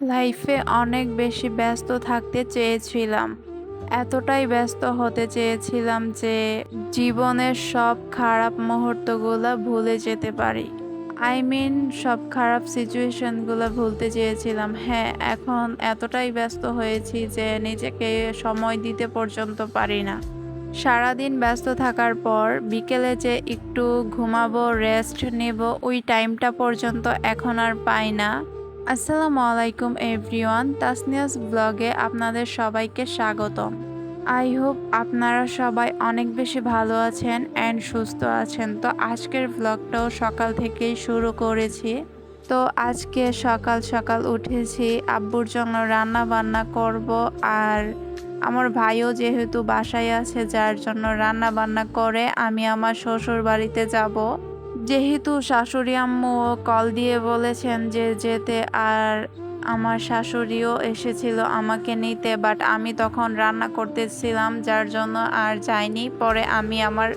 লাইফে অনেক বেশি ব্যস্ত থাকতে চেয়েছিলাম। এতটাই ব্যস্ত হতে চেয়েছিলাম যে জীবনের সব খারাপ মুহূর্তগুলো ভুলে যেতে পারি। আই মিন সব খারাপ সিচুয়েশনগুলো ভুলতে চেয়েছিলাম। হ্যাঁ এখন এতটাই ব্যস্ত হয়েছি যে নিজেকে সময় দিতে পর্যন্ত পারি না। সারাদিন ব্যস্ত থাকার পর বিকেলে যে একটু ঘুমাবো রেস্ট নেব, ওই টাইমটা পর্যন্ত এখন আর পাই না। আসসালামু আলাইকুম এভরিওয়ান তাসনিয়াস ব্লগে আপনাদের সবাইকে স্বাগতম। আই হোপ আপনারা সবাই অনেক বেশি ভালো আছেন অ্যান্ড সুস্থ আছেন। তো আজকের ব্লগটাও সকাল থেকেই শুরু করেছি। তো আজকে সকাল সকাল উঠেছি, আব্বুর জন্য রান্না বান্না করব আর আমার ভাইও যেহেতু বাসায় আছে, যার জন্য রান্না বান্না করে আমি আমার শ্বশুর বাড়িতে যাব। যেহেতু শাশুড়ি আম্মু কল দিয়ে বলেছেন যে যেতে আর আমার শাশুড়িও এসেছিল আমাকে নিতে বাট আমি তখন রান্না করতেছিলাম যার জন্য আর যাইনি। পরে আমি আমার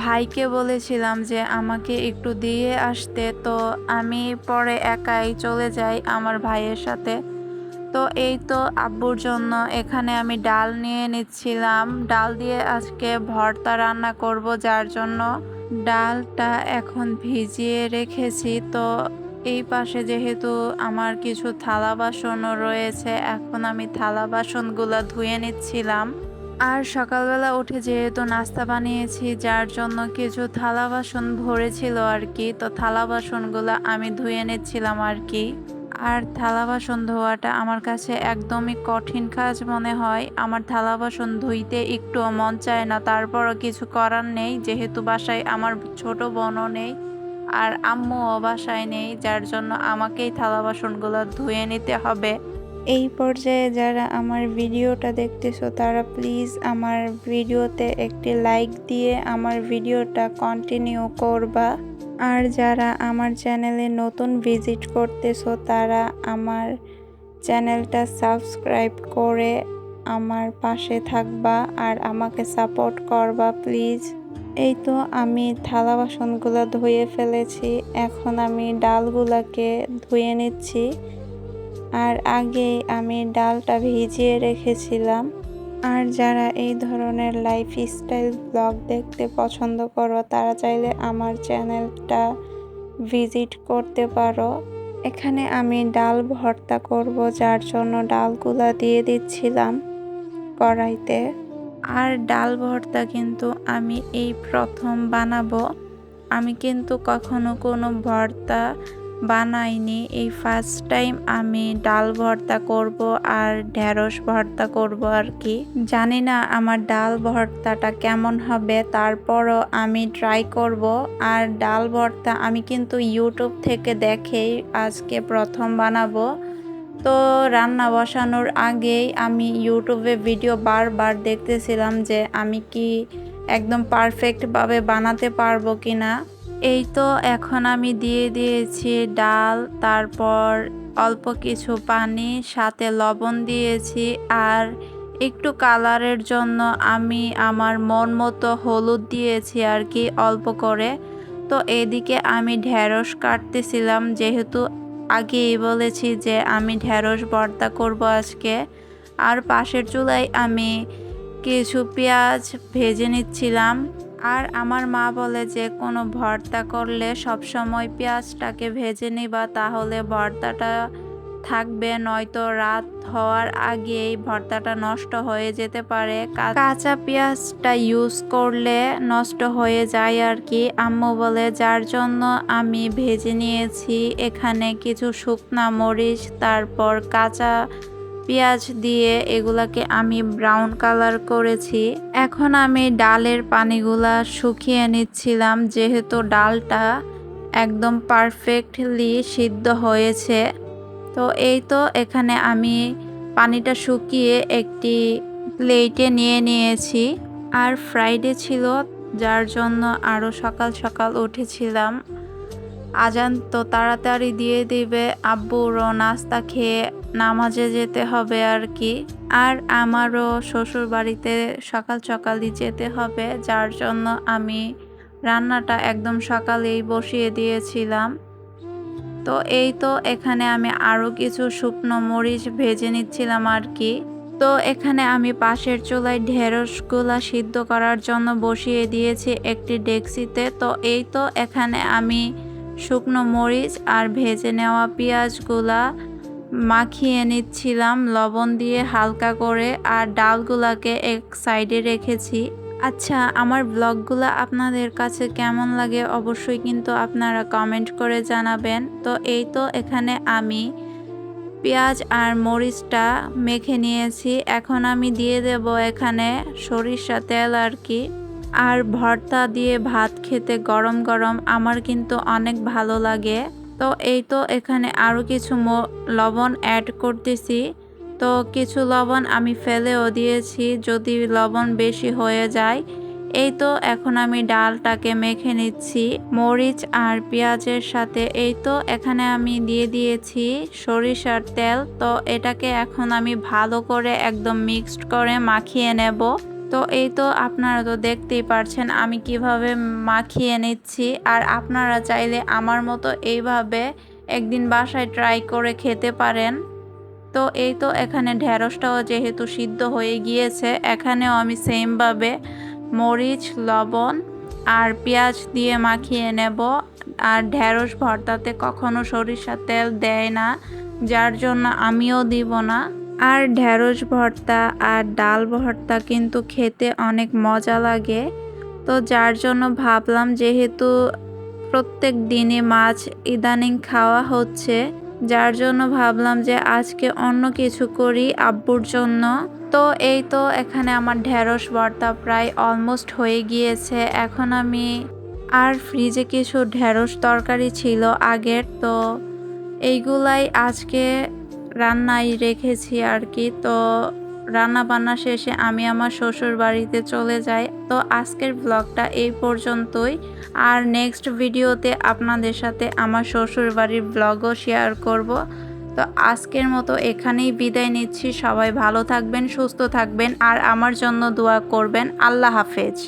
ভাইকে বলেছিলাম যে আমাকে একটু দিয়ে আসতে। তো আমি পরে একাই চলে যাই আমার ভাইয়ের সাথে। তো এই তো আব্বুর জন্য এখানে আমি ডাল নিয়ে নিচ্ছিলাম। ডাল দিয়ে আজকে ভর্তা রান্না করব, যার জন্য ডালটা এখন ভিজিয়ে রেখেছি, তো এই পাশে যেহেতু আমার কিছু থালা বাসনও রয়েছে, এখন আমি থালা বাসনগুলো ধুয়ে নিচ্ছিলাম। আর সকালবেলা উঠে যেহেতু নাস্তা বানিয়েছি, যার জন্য কিছু থালা বাসন ভরেছিল আর কি, তো থালা বাসনগুলো আমি ধুয়ে নিচ্ছিলাম আর কি। আর থালা বাসন ধোয়াটা আমার কাছে একদমই কঠিন কাজ মনে হয়। আমার থালা বাসন ধুইতে একটুও মন চায় না, তারপরও কিছু করার নেই, যেহেতু বাসায় আমার ছোট বোনও নেই আর আম্মুও বাসায় নেই, যার জন্য আমাকেই থালা বাসনগুলো ধুয়ে নিতে হবে। এই পর্যায়ে যারা আমার ভিডিওটা দেখতেছো, তারা প্লিজ আমার ভিডিওতে একটি লাইক দিয়ে আমার ভিডিওটা কন্টিনিউ করবা। আর যারা আমার চ্যানেলে নতুন ভিজিট করতেছো, তারা আমার চ্যানেলটা সাবস্ক্রাইব করে আমার পাশে থাকবা আর আমাকে সাপোর্ট করবা, প্লিজ। এই তো আমি থালা বাসনগুলো ধুয়ে ফেলেছি, এখন আমি ডালগুলোকে ধুয়ে নিচ্ছি। আর আগে আমি ডালটা ভিজিয়ে রেখেছিলাম। আর যারা এই ধরনের লাইফ স্টাইল ব্লগ দেখতে পছন্দ করো, তারা চাইলে আমার চ্যানেলটা ভিজিট করতে পারো। এখানে আমি ডাল ভর্তা করব, যার জন্য ডালগুলা দিয়ে দিচ্ছিলাম কড়াইতে। আর ডাল ভর্তা কিন্তু আমি এই প্রথম বানাবো। আমি কিন্তু কখনো কোনো ভর্তা বানাইনি। এই ফার্স্ট টাইম আমি ডাল ভর্তা করব আর ঢেঁড়স ভর্তা করব আর কি। জানি না আমার ডাল ভর্তাটা কেমন হবে, তারপরও আমি ট্রাই করব। আর ডাল ভর্তা আমি কিন্তু ইউটিউব থেকে দেখেই আজকে প্রথম বানাবো। তো রান্না বসানোর আগেই আমি ইউটিউবে ভিডিও বারবার দেখতেছিলাম যে আমি কি একদম পারফেক্টভাবে বানাতে পারব কি না এই তো এখন আমি দিয়ে দিয়েছি ডাল, তারপর অল্প কিছু পানি, সাথে লবণ দিয়েছি, আর একটু কালারের জন্য আমি আমার মন মতো হলুদ দিয়েছি আর কি অল্প করে। তো এদিকে আমি ঢেঁড়স কাটতেছিলাম, যেহেতু আগেই বলেছি যে আমি ঢেঁড়স ভর্তা করব আজকে। আর পাশের চুলায় আমি কিছু পেঁয়াজ ভেজে নিচ্ছিলাম। আর আমার মা বলে যে, কোনো ভর্তা করলে সবসময় পেঁয়াজটাকে ভেজে নিবা, তাহলে ভর্তাটা থাকবে। নয়তো রাত হওয়ার আগেই ভর্তাটা নষ্ট হয়ে যেতে পারে। কাঁচা পেঁয়াজটা ইউজ করলে নষ্ট হয়ে যায় আর কি আম্মু বলে, যার জন্য আমি ভেজে নিয়েছি, এখানে কিছু শুকনা মরিচ, তারপর কাঁচা পেঁয়াজ দিয়ে এগুলাকে আমি ব্রাউন কালার করেছি। এখন আমি ডালের পানিগুলা শুকিয়ে নিচ্ছিলাম, যেহেতু ডালটা একদম পারফেক্টলি সিদ্ধ হয়েছে। তো এই তো এখানে আমি পানিটা শুকিয়ে একটি প্লেটে নিয়ে নিয়েছি। আর ফ্রাইডে ছিল, যার জন্য আরও সকাল সকাল উঠেছিলাম। আজান তো তাড়াতাড়ি দিয়ে দিবে। আব্বুরও নাস্তা খেয়ে নামাজে যেতে হবে আর কি। আর আমারও শ্বশুর বাড়িতে সকাল সকালই যেতে হবে, যার জন্য আমি রান্নাটা একদম সকালেই বসিয়ে দিয়েছিলাম। তো এই তো এখানে আমি আরও কিছু শুকনো মরিচ ভেজে নিচ্ছিলাম আর কি। তো এখানে আমি পাশের চুলায় ঢেঁড়সগুলা সিদ্ধ করার জন্য বসিয়ে দিয়েছি একটি ডেক্সিতে। তো এই তো এখানে আমি শুকনো মরিচ আর ভেজে নেওয়া পেঁয়াজগুলা মাখিয়ে নিচ্ছিলাম, লবণ দিয়ে হালকা করে, আর ডালগুলাকে এক সাইডে রেখেছি। আচ্ছা আমার ব্লগগুলো আপনাদের কাছে কেমন লাগে অবশ্যই কিন্তু আপনারা কমেন্ট করে জানাবেন। তো এই তো এখানে আমি পেঁয়াজ আর মরিচটা মেখে নিয়েছি। এখন আমি দিয়ে দেব এখানে সরিষা তেল আর কি। আর ভর্তা দিয়ে ভাত খেতে গরম গরম আমার কিন্তু অনেক ভালো লাগে। তো এই তো এখানে আরও কিছু লবণ অ্যাড করতেছি। তো কিছু লবণ আমি ফেলেও দিয়েছি যদি লবণ বেশি হয়ে যায়। এই তো এখন আমি ডালটাকে মেখে নিচ্ছি। মরিচ আর পেঁয়াজের সাথে এই তো এখানে আমি দিয়ে দিয়েছি সরিষার তেল। তো এটাকে এখন আমি ভালো করে একদম মিক্সড করে মাখিয়ে নেব। তো এই তো আপনারা তো দেখতেই পারছেন আমি কীভাবে মাখিয়ে নিচ্ছি। আর আপনারা চাইলে আমার মতো এইভাবে একদিন বাসায় ট্রাই করে খেতে পারেন। তো এই তো এখানে ঢেঁড়সটাও যেহেতু সিদ্ধ হয়ে গিয়েছে, এখানেও আমি সেমভাবে মরিচ, লবণ আর পেঁয়াজ দিয়ে মাখিয়ে নেব। আর ঢেঁড়স ভর্তাতে কখনো সরিষার তেল দেয় না, যার জন্য আমিও দিব না। আর ঢেঁড়স ভর্তা আর ডাল ভর্তা কিন্তু খেতে অনেক মজা লাগে। তো যার জন্য ভাবলাম যেহেতু প্রত্যেক দিনে মাছ ইদানিং খাওয়া হচ্ছে, যার জন্য ভাবলাম যে আজকে অন্য কিছু করি আব্বুর জন্য। তো এই তো এখানে আমার ঢেঁড়স ভর্তা প্রায় অলমোস্ট হয়ে গিয়েছে। এখন আমি আর ফ্রিজে কিছু ঢেঁড়স তরকারি ছিল আগের, তো এইগুলাই আজকে রান্নায় রেখেছি আর কি। তো রান্না বান্না শেষে আমি আমার শ্বশুর বাড়িতে চলে যাই। তো আজকের ব্লগটা এই পর্যন্তই। আর নেক্সট ভিডিওতে আপনাদের সাথে আমার শ্বশুর বাড়ির ব্লগও শেয়ার করব। তো আজকের মতো এখানেই বিদায় নিচ্ছি। সবাই ভালো থাকবেন, সুস্থ থাকবেন আর আমার জন্য দোয়া করবেন। আল্লাহ হাফেজ।